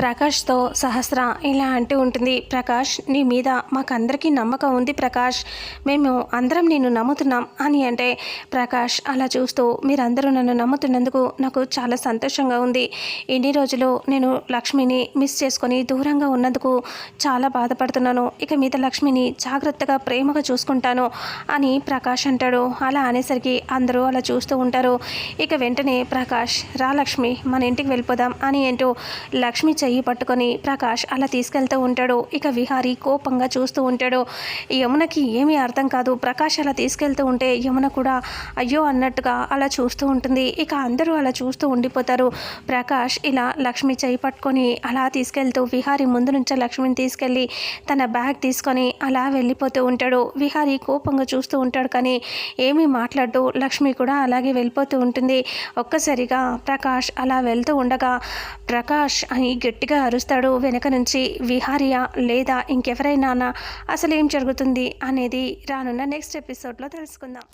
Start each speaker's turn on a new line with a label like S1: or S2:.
S1: ప్రకాష్తో సహస్ర ఇలా అంటూ ఉంటుంది ప్రకాష్ నీ మీద మాకందరికీ నమ్మకం ఉంది ప్రకాష్. మేము అందరం నిన్ను నమ్ముతున్నాం అని అంటే ప్రకాష్ అలా చూస్తూ మీరందరూ నన్ను నమ్ముతున్నందుకు నాకు చాలా సంతోషంగా ఉంది. ఇన్ని రోజులు నేను లక్ష్మిని మిస్ చేసుకొని దూరంగా ఉన్నందుకు చాలా బాధపడుతున్నాను. ఇక మీద లక్ష్మిని జాగ్రత్తగా ప్రేమగా చూసుకుంటాను అని ప్రకాష్ అంటాడు. అలా అనేసరికి అందరూ అలా చూస్తూ ఉంటారు. ఇక వెంటనే ప్రకాష్ రా లక్ష్మి మన ఇంటికి వెళ్ళిపోదాం అని ఏంటో లక్ష్మి చెయ్యి చెయ్యి పట్టుకొని ప్రకాష్ అలా తీసుకెళ్తూ ఉంటాడు. ఇక విహారీ కోపంగా చూస్తూ ఉంటాడు. యమునకి ఏమీ అర్థం కాదు. ప్రకాష్ అలా తీసుకెళ్తూ ఉంటే యమున కూడా అయ్యో అన్నట్టుగా అలా చూస్తూ ఉంటుంది. ఇక అందరూ అలా చూస్తూ ఉండిపోతారు. ప్రకాష్ ఇలా లక్ష్మి చెయ్యి పట్టుకొని అలా తీసుకెళ్తూ విహారీ ముందు నుంచే లక్ష్మిని తీసుకెళ్ళి తన బ్యాగ్ తీసుకొని అలా వెళ్ళిపోతూ ఉంటాడు. విహారీ కోపంగా చూస్తూ ఉంటాడు కానీ ఏమీ మాట్లాడుతూ లక్ష్మి కూడా అలాగే వెళ్ళిపోతూ ఉంటుంది. ఒక్కసారిగా ప్రకాష్ అలా వెళ్తూ ఉండగా ప్రకాష్ అని గట్టిగా అరుస్తాడు వెనక నుంచి విహారియా లేదా ఇంకెవరైనా అసలు ఏం జరుగుతుంది అనేది రానున్న నెక్స్ట్ ఎపిసోడ్లో తెలుసుకుందాం.